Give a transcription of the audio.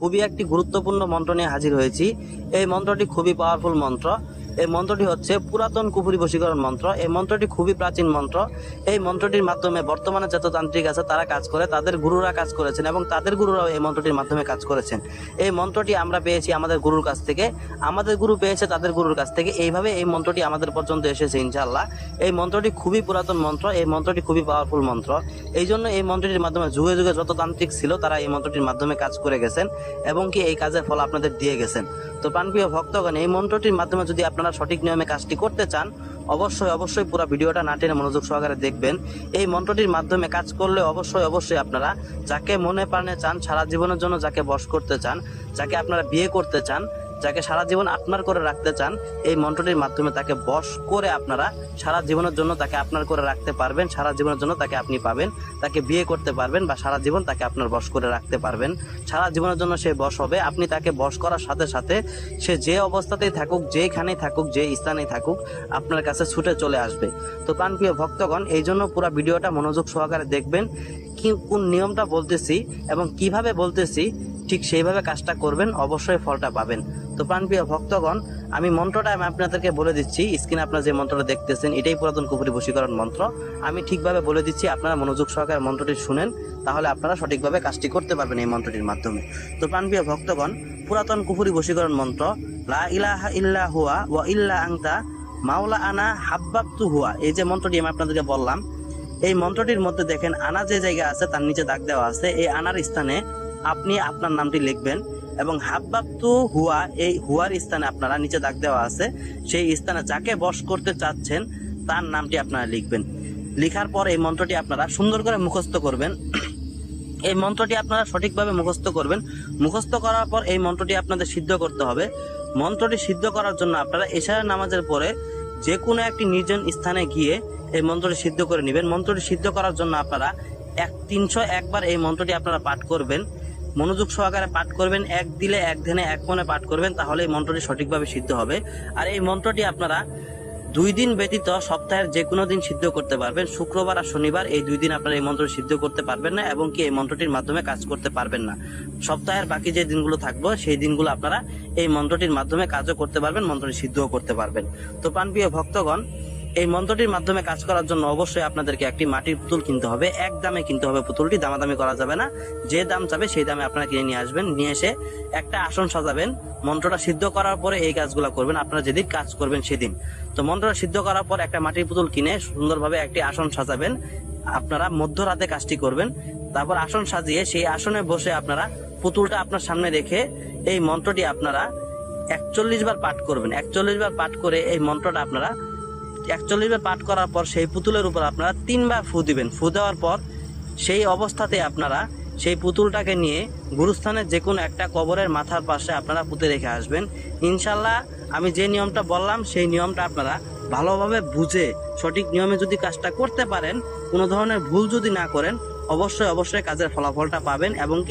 খুবই একটি গুরুত্বপূর্ণ মন্ত্র নিয়ে হাজির হয়েছি। এই মন্ত্রটি খুবই পাওয়ারফুল মন্ত্র। এই মন্ত্রটি হচ্ছে পুরাতন কুপুরি বশীকরণ মন্ত্র। এই মন্ত্রটি খুবই প্রাচীন মন্ত্র। এই মন্ত্রটির মাধ্যমে বর্তমানে যত তান্ত্রিক আছে তারা কাজ করে, তাদের গুরুরা কাজ করেছেন এবং তাদের গুরুরাও এই মন্ত্রটির মাধ্যমে কাজ করেছেন। এই মন্ত্রটি আমরা পেয়েছি আমাদের গুরুর কাছ থেকে। আমাদের গুরু পেয়েছে তাদের গুরুর কাছ থেকে। এইভাবে এই মন্ত্রটি আমাদের পর্যন্ত এসেছে, ইনশাআল্লাহ। এই মন্ত্রটি খুবই পুরাতন মন্ত্র। এই মন্ত্রটি খুবই পাওয়ারফুল মন্ত্র। এই জন্য এই মন্ত্রটির মাধ্যমে যুগে যুগে যত তান্ত্রিক ছিল তারা এই মন্ত্রটির মাধ্যমে কাজ করে গেছেন এবং কি এই কাজের ফল আপনাদের দিয়ে গেছেন। তো প্রাণপ্রিয় ভক্তগণ, এই মন্ত্রটির মাধ্যমে যদি আপনারা সঠিক নিয়মে কাজটি করতে চান, অবশ্যই অবশ্যই পুরো ভিডিওটা না টেনে মনোযোগ সহকারে দেখবেন। এই মন্ত্রটির মাধ্যমে কাজ করলে অবশ্যই অবশ্যই আপনারা যাকে মনে প্রাণে চান, সারা জীবনের জন্য যাকে বশ করতে চান, যাকে আপনারা বিয়ে করতে চান যাকে সারা জীবন আপনার করে রাখতে চান, এই মন্ত্রটির মাধ্যমে তাকে বশ করে আপনারা সারা জীবনের জন্য তাকে আপনার করে রাখতে পারবেন, সারা জীবনের জন্য তাকে আপনি পাবেন, তাকে বিয়ে করতে পারবেন বা সারা জীবন তাকে আপনার বশ করে রাখতে পারবেন। সারা জীবনের জন্য সে বশ হবে, আপনি তাকে বশ করার সাথে সাথে সে যে অবস্থাতেই থাকুক, যেখানেই থাকুক, যে স্থানেই থাকুক, আপনার কাছে ছুটে চলে আসবে। তো প্রাণপ্রিয় ভক্তগণ, এই জন্য পুরো ভিডিওটা মনোযোগ সহকারে দেখবেন, কি, কোন নিয়মটা বলতেছি এবং কীভাবে বলতেছি, ঠিক সেইভাবে কাজটা করবেন, অবশ্যই ফলটা পাবেন। তো প্রাণপ্রিয় ভক্তগণ, আমি মন্ত্রটা আমি আপনাদেরকে বলে দিচ্ছি। স্ক্রিনে আপনারা যে মন্ত্রটা দেখতেছেন, এটাই পুরাতন কুপুরি বশীকরণ মন্ত্র। আমি ঠিকভাবে বলে দিচ্ছি, আপনারা মনোযোগ সহকারে মন্ত্রটি শুনেন, তাহলে আপনারা সঠিকভাবে কাজটি করতে পারবেন এই মন্ত্রটির মাধ্যমে। তো প্রাণপ্রিয় ভক্তগণ, পুরাতন কুপুরি বশীকরণ মন্ত্র, লা ইলাহা ইল্লা হুয়া ওয়া ইল্লা আংতা মাওলা আনা হাব্বাবতু হুয়া। এই যে মন্ত্রটি আমি আপনাদেরকে বললাম, এই মন্ত্রটির মধ্যে দেখেন, আনা যে জায়গা আছে, তার নিচে দাগ দেওয়া আছে। এই আনার স্থানে আপনি আপনার নামটি লিখবেন এবং হাব্বাবতু হুয়া, এই হুয়ার স্থানে আপনারা নিচে দাগ দেওয়া আছে, সেই স্থানে যাকে বশ করতে চাচ্ছেন, তার নামটি আপনারা লিখবেন। লিখার পর এই মন্ত্রটি আপনারা সুন্দর করে মুখস্থ করবেন। এই মন্ত্রটি আপনারা সঠিকভাবে মুখস্থ করবেন। মুখস্থ করার পর এই মন্ত্রটি আপনাদের সিদ্ধ করতে হবে। মন্ত্রটি সিদ্ধ করার জন্য আপনারা এশারা নামাজের পরে যে কোনো একটি নির্জন স্থানে গিয়ে এই মন্ত্রটি সিদ্ধ করে নেবেন। মন্ত্রটি সিদ্ধ করার জন্য আপনারা এক তিনশো একবার এই মন্ত্রটি আপনারা পাঠ করবেন। মনোযোগ সহকারে পাঠ করবেন, এক দিলে এক ধ্যানে এক মনে পাঠ করবেন তাহলে এই মন্ত্রটি সঠিকভাবে সিদ্ধ হবে। আর এই মন্ত্রটি আপনারা দুই দিন ব্যতীত সপ্তাহের যে কোনো দিন সিদ্ধ করতে পারবেন। শুক্রবার আর শনিবার এই দুই দিন আপনারা এই মন্ত্র সিদ্ধ করতে পারবেন না, এবং কি এই মন্ত্রটির মাধ্যমে কাজ করতে পারবেন না। সপ্তাহের বাকি যে দিনগুলো থাকবে, সেই দিনগুলো আপনারা এই মন্ত্রটির মাধ্যমে কাজও করতে পারবেন, মন্ত্রটি সিদ্ধও করতে পারবেন। তো প্রাণপ্রিয় ভক্তগণ এই মন্ত্রটির মাধ্যমে কাজ করার জন্য অবশ্যই আপনাদেরকে একটি মাটির পুতুল কিনতে হবে। এক দামে কিনতে হবে পুতুলটি, দামাদামি করা যাবে না। যে দাম চাবে সেই দামে আপনারা কিনে নিয়ে আসবেন, নিয়ে এসে একটা আসন সাজাবেন। মন্ত্রটা সিদ্ধ করার পরে এই কাজগুলো করবেন। আপনারা যেদিন কাজ করবেন সেদিন। তো মন্ত্রটা সিদ্ধ করার পর একটা মাটির পুতুল কিনে সুন্দরভাবে একটি আসন সাজাবেন। আপনারা মধ্যরাতে কাজটি করবেন। তারপর আসন সাজিয়ে সেই আসনে বসে আপনারা পুতুলটা আপনার সামনে রেখে এই মন্ত্রটি আপনারা একচল্লিশ বার পাঠ করবেন। একচল্লিশ বার পাঠ করে এই মন্ত্রটা আপনারা একচল্লিশ বার পাঠ করার পর সেই পুতুলের উপর আপনারা তিনবার ফু দিবেন। ফু দেওয়ার পর সেই অবস্থাতে আপনারা সেই পুতুলটাকে নিয়ে গুরুস্থানের যে কোনো একটা কবরের মাথার পাশে আপনারা পুঁতে রেখে আসবেন। ইনশাল্লাহ আমি যে নিয়মটা বললাম, সেই নিয়মটা আপনারা ভালোভাবে বুঝে, সঠিক নিয়মে যদি কাজটা করতে পারেন, কোনো ধরনের ভুল যদি না করেন, অবশ্যই অবশ্যই কাজের ফলাফলটা পাবেন এবং কি